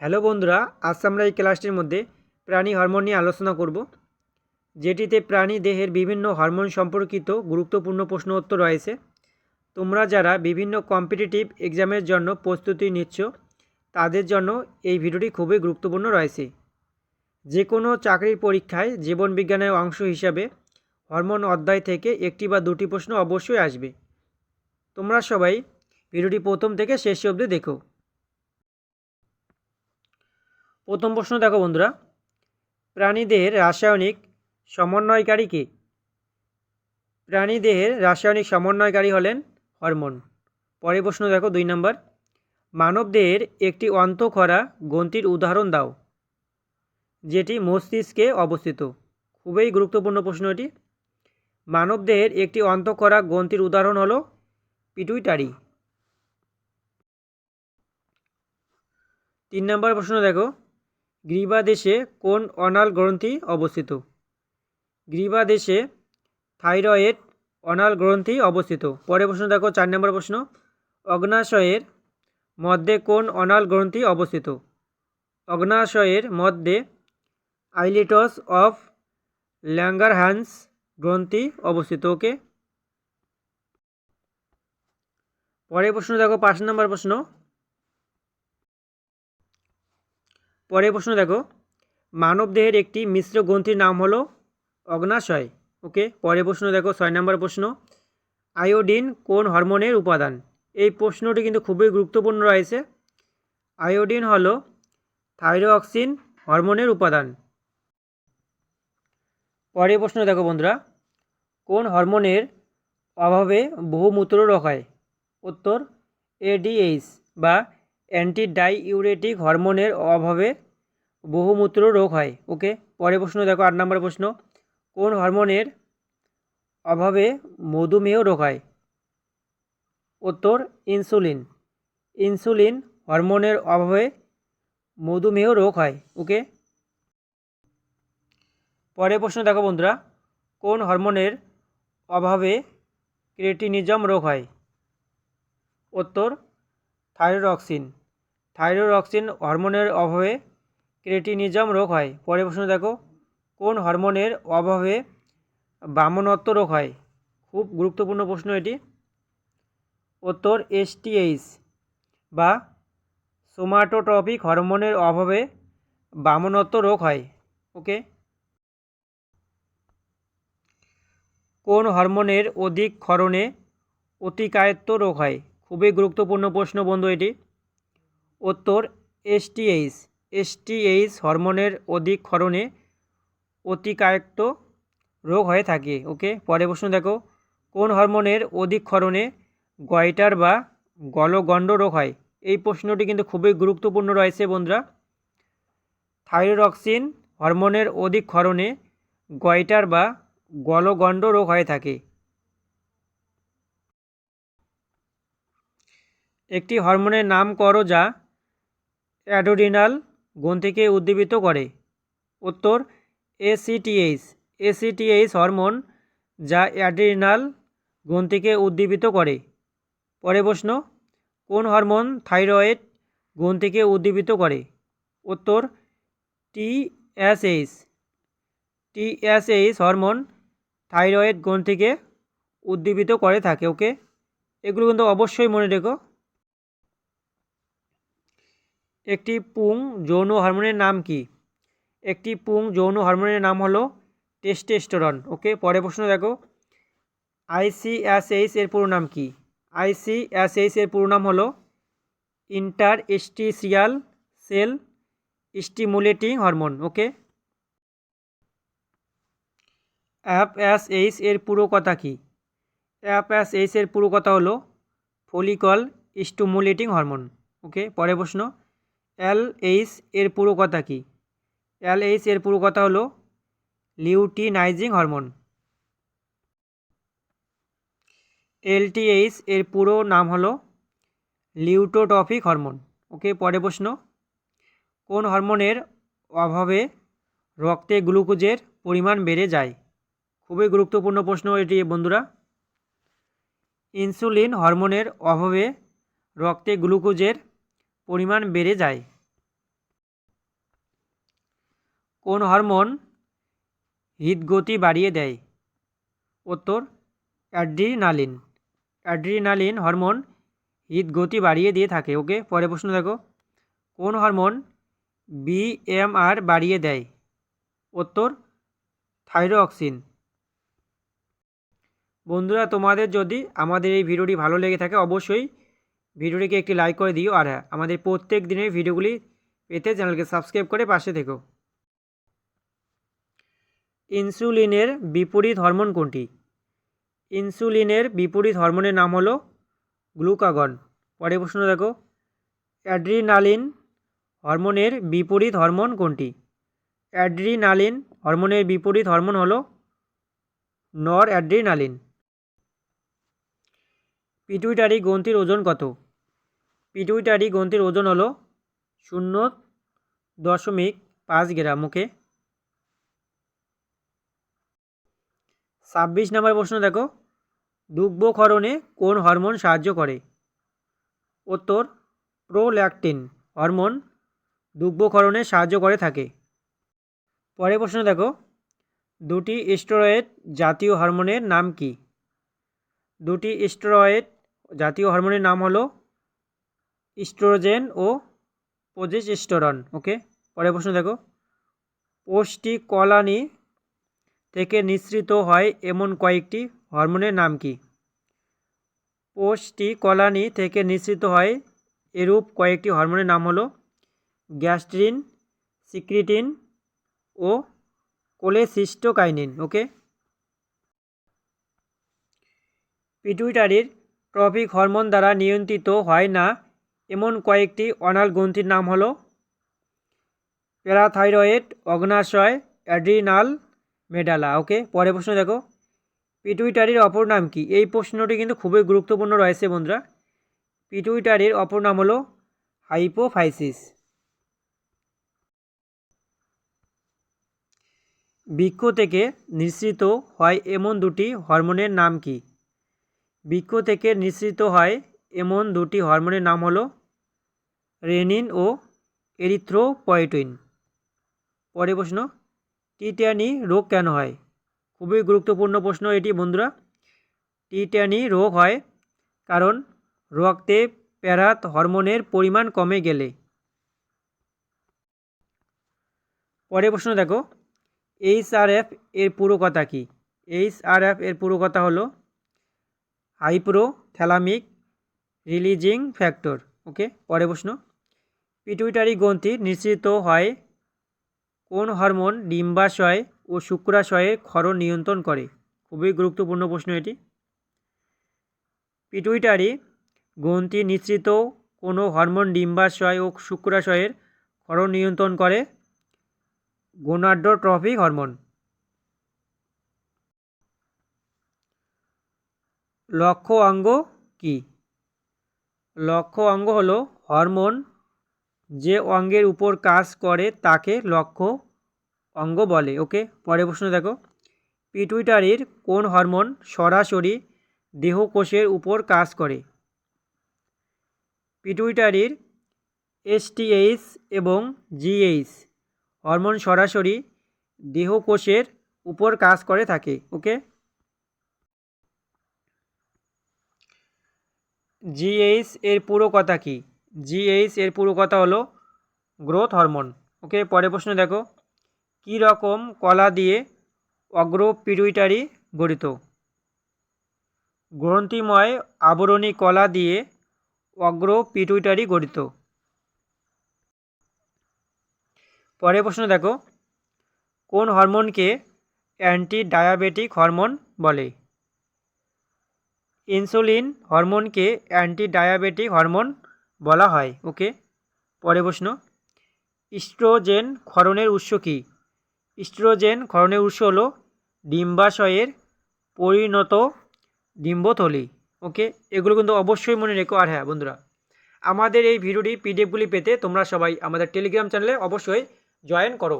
Hello বন্ধুরা, আজ আমরা এই ক্লাসটির মধ্যে প্রাণী হরমোন নিয়ে আলোচনা করব। যেটিতে প্রাণী দেহের বিভিন্ন হরমোন সম্পর্কিত গুরুত্বপূর্ণ প্রশ্ন উত্তর রয়েছে। তোমরা যারা বিভিন্ন কম্পিটিটিভ এক্সামের জন্য প্রস্তুতি নিচ্ছ, তাদের জন্য এই ভিডিওটি খুবই গুরুত্বপূর্ণ রয়েছে। যে কোনো চাকরির পরীক্ষায় জীবনবিজ্ঞানের অংশ হিসাবে হরমোন অধ্যায় থেকে একটি বা দুটি প্রশ্ন অবশ্যই আসবে। তোমরা সবাই ভিডিওটি প্রথম থেকে শেষ অবধি দেখো। প্রথম প্রশ্ন দেখো বন্ধুরা। প্রাণীদেহের রাসায়নিক সমন্বয়কারী কে প্রাণীদেহের রাসায়নিক সমন্বয়কারী হলেন হরমোন। পরের প্রশ্ন দেখো দুই নম্বর। মানবদেহের একটি অন্তঃক্ষরা গ্রন্থির উদাহরণ দাও, যেটি মস্তিষ্কে অবস্থিত। খুবই গুরুত্বপূর্ণ প্রশ্ন এটি। মানবদেহের একটি অন্তঃক্ষরা গ্রন্থির উদাহরণ হলো পিটুইটারি। তিন নম্বর প্রশ্ন দেখো। গ্রীবাদেশে কোন অনাল গ্রন্থি অবস্থিত? গ্রীবাদেশে থাইরয়েড অনাল গ্রন্থি অবস্থিত। পরের প্রশ্ন দেখো, চার নম্বর প্রশ্ন। অগ্নাশয়ের মধ্যে কোন অনাল গ্রন্থি অবস্থিত? অগ্নাশয়ের মধ্যে আইলিটস অফ ল্যাঙ্গারহ্যান্স গ্রন্থি অবস্থিত, ওকে? পরের প্রশ্ন দেখো, পাঁচ নম্বর প্রশ্ন। পরের প্রশ্ন দেখো। মানবদেহের একটি মিশ্র গ্রন্থির নাম হলো অগ্নাশয়। ওকে, পরের প্রশ্ন দেখো, ছয় নম্বর প্রশ্ন। আয়োডিন কোন হরমোনের উপাদান? এই প্রশ্নটি কিন্তু খুবই গুরুত্বপূর্ণ রয়েছে। আয়োডিন হলো থাইরোঅক্সিন হরমোনের উপাদান। পরের প্রশ্ন দেখো বন্ধুরা, কোন হরমোনের অভাবে বহুমূত্র রোগ হয়? উত্তর এডিএইচ বা অ্যান্টি ডাইইউরেটিক হরমোনের অভাবে বহুমূত্র রোগ হয় ওকে পরের প্রশ্ন, দেখো আট নম্বর প্রশ্ন। কোন হরমোনের অভাবে মধুমেহ রোগ হয়? উত্তর, ইনসুলিন। ইনসুলিন হরমোনের অভাবে মধুমেহ রোগ হয় ওকে পরের প্রশ্ন, দেখো বন্ধুরা। কোন হরমোনের অভাবে ক্রেটিনিজম রোগ হয়? উত্তর থাইরোক্সিন থাইরোক্সিন হরমোনের অভাবে ক্রেটিনিজম রোগ হয়। পরের প্রশ্ন দেখো, কোন হরমোনের অভাবে বামনত্ব রোগ হয়? খুব গুরুত্বপূর্ণ প্রশ্ন এটি। উত্তর এসটিএইচ বা সোমাটোট্রপিক হরমোনের অভাবে বামনত্ব রোগ হয়। ওকে? কোন হরমোনের অধিক ক্ষরণে অতিকায়ত্ব রোগ হয়? খুবই গুরুত্বপূর্ণ প্রশ্ন বন্ধু এটি। উত্তর এসটিএইচ এসটিএইচ হরমোনের অধিক ক্ষরণে অতিকায়ক্ত রোগ হয়ে থাকে, ওকে? পরে প্রশ্ন দেখো, কোন হরমোনের অধিক ক্ষরণে গয়টার বা গলগণ্ড রোগ হয়? এই প্রশ্নটি কিন্তু খুবই গুরুত্বপূর্ণ রয়েছে বন্ধুরা। থাইরোক্সিন হরমোনের অধিক ক্ষরণে গয়টার বা গলগণ্ড রোগ হয়ে থাকে। একটি হরমোনের নাম করো যা অ্যাডোডিনাল গ্রন্থিকে উদ্দীপিত করে। উত্তর এসিটিএইচ এসিটিএইচ হরমোন যা অ্যাড্রিনাল গ্রন্থিকে উদ্দীপিত করে। পরে প্রশ্ন, কোন হরমোন থাইরয়েড গ্রন্থিকে উদ্দীপিত করে? উত্তর টিএসএইচ টিএসএইচ হরমোন থাইরয়েড গ্রন্থিকে উদ্দীপিত করে থাকে, ওকে? এগুলো কিন্তু অবশ্যই মনে রেখো। একটি পুং যৌন হরমোনের নাম কি? একটি পুং যৌন হরমোনের নাম হলো টেস্টেস্টোরন। ওকে পরে প্রশ্ন দেখো। আইসিএসএইচ এর পুরো নাম কি? আইসিএসএইচ এর পুরো নাম হলো interstitial cell stimulating hormone. Okay? FSH এর পুরো কথা কি? এফএসএইচ এর পুরো কথা হলো ফলিকল স্টিমুলেটিং হরমোন। ওকে পরে প্রশ্ন। এল এইচ এর পুরো কথা কি? এল এইচ এর পুরো কথা হলো লিউটিনাইজিং হরমোন। এলটিএইচ এর পুরো নাম হলো লিউটোটফিক হরমোন। ওকে পরে প্রশ্ন। কোন হরমোনের অভাবে রক্তে গ্লুকোজের পরিমাণ বেড়ে যায়? খুবই গুরুত্বপূর্ণ প্রশ্ন এটি, বন্ধুরা। ইনসুলিন হরমোনের অভাবে রক্তে গ্লুকোজের পরিমাণ বেড়ে যায়। কোন হরমোন হৃদগতি বাড়িয়ে দেয়? উত্তর, অ্যাড্রিনালিন। অ্যাড্রিনালিন হরমোন হৃদগতি বাড়িয়ে দিয়ে থাকে। ওকে পরে প্রশ্ন দেখো। কোন হরমোন বিএমআর বাড়িয়ে দেয়? উত্তর, থাইরোক্সিন। বন্ধুরা, তোমাদের যদি আমাদের এই ভিডিওটি ভালো লেগে থাকে, অবশ্যই ভিডিওটিকে একটি লাইক করে দিও। আর হ্যাঁ আমাদের প্রত্যেক দিনের ভিডিওগুলি পেতে চ্যানেলকে সাবস্ক্রাইব করে পাশে থেকো। ইনসুলিনের বিপরীত হরমোন কোনটি? ইনসুলিনের বিপরীত হরমোনের নাম হলো গ্লুকাগন। পরে প্রশ্ন দেখো, অ্যাড্রিনালিন হরমোনের বিপরীত হরমোন কোনটি? অ্যাড্রিনালিন হরমোনের বিপরীত হরমোন হলো নর অ্যাড্রিনালিন পিটুইটারি গ্রন্থির ওজন কত? পিটুইটারি গ্রন্থির ওজন হলো শূন্য দশমিক পাঁচ গ্রাম ওকে ছাব্বিশ নম্বর প্রশ্ন দেখো দুগ্ধক্ষরণে কোন হরমোন সাহায্য করে? উত্তর, প্রোল্যাকটিন, হরমোন দুগ্ধক্ষরণে সাহায্য করে থাকে। পরের প্রশ্ন দেখো, দুটি স্টেরয়েড জাতীয় হরমোনের নাম কি? দুটি স্টেরয়েড জাতীয় হরমোনের নাম হলো ইস্ট্রোজেন ও প্রোজেস্টেরন ওকে? পরের প্রশ্ন দেখো। কলানি থেকে নিঃসৃত হয় এমন কয়েকটি হরমোনের নাম কি? কলানি থেকে নিঃসৃত হয় এরূপ কয়েকটি হরমোনের নাম হলো গ্যাস্ট্রিন, সিক্রিটিন ও কোলেসিস্টোকাইনিন, ওকে? পিটুইটারির ট্রপিক হরমোন দ্বারা নিয়ন্ত্রিত হয় না কয়েকটি অনাল গ্রন্থির নাম হলো প্যারাথাইরয়েড, অগ্নাশয়, অ্যাড্রিনাল, মেডালা। ওকে পরে প্রশ্ন দেখো। পিটুইটারির অপর নাম কি? এই প্রশ্নটি কিন্তু খুবই গুরুত্বপূর্ণ রয়েছে বন্ধুরা। পিটুইটারির অপর নাম হলো হাইপোফাইসিস। বৃক্ষ থেকে নিঃসৃত হয় এমন দুটি হরমোনের নাম কি? বৃক্ষ থেকে নিঃসৃত হয় এমন দুটি হরমোনের নাম হলো রেনিন ও এরিথ্রোপয়েটিন। পরে প্রশ্ন টিট্যানি রোগ কেন হয়? খুবই গুরুত্বপূর্ণ প্রশ্ন এটি, বন্ধুরা। টিট্যানি রোগ হয় কারণ রক্তে প্যারাত হরমোনের পরিমাণ কমে গেলে। পরে প্রশ্ন দেখো, এইচ আর এফ এর পুরো কথা কী? এইচ আর এফ এর পুরো কথা হলো hypothalamic releasing factor, okay? পরে প্রশ্ন পিটুইটারি গ্রন্থি নিঃসৃত হয় কোন হরমোন ডিম্বাশয় ও শুক্রাশয়ের ক্ষরণ নিয়ন্ত্রণ করে? খুবই গুরুত্বপূর্ণ প্রশ্ন এটি। পিটুইটারি গ্রন্থি নিঃসৃত কোনো হরমোন ডিম্বাশয় ও শুক্রাশয়ের ক্ষরণ নিয়ন্ত্রণ করে? Gonadotrophic hormone. লক্ষ্য অঙ্গ কি? লক্ষ্য অঙ্গ হলো হরমোন যে অঙ্গের উপর কাজ করে তাকে লক্ষ্য অঙ্গ বলে। ওকে, পরের প্রশ্ন দেখো। পিটুইটারির কোন হরমোন সরাসরি দেহকোষের উপর কাজ করে? পিটুইটারির এসটিএইচ এবং জিএইচ হরমোন সরাসরি দেহকোষের উপর কাজ করে থাকে। ওকে? জিএইচ এর পুরো কথা কি? জিএইচ এর পুরো কথা হলো গ্রোথ হরমোন ওকে পরে প্রশ্ন দেখো। কী রকম কলা দিয়ে অগ্র পিটুইটারি গঠিত? গ্রন্থিময় আবরণী কলা দিয়ে অগ্র পিটুইটারি গঠিত। পরের প্রশ্ন দেখো। কোন হরমোনকে অ্যান্টি ডায়াবেটিক হরমোন বলে? ইনসুলিন হরমোনকে অ্যান্টি ডায়াবেটিক হরমোন বলা হয়। ওকে পরে প্রশ্ন। ইস্ট্রোজেন ক্ষরণের উৎস কী? ইস্ট্রোজেন ক্ষরণের উৎস হলো ডিম্বাশয়ের পরিণত ডিম্বথলি। ওকে, এগুলো কিন্তু অবশ্যই মনে রেখো। আর হ্যাঁ বন্ধুরা, আমাদের এই ভিডিওটি পিডিএফগুলি পেতে তোমরা সবাই আমাদের টেলিগ্রাম চ্যানেলে অবশ্যই জয়েন করো।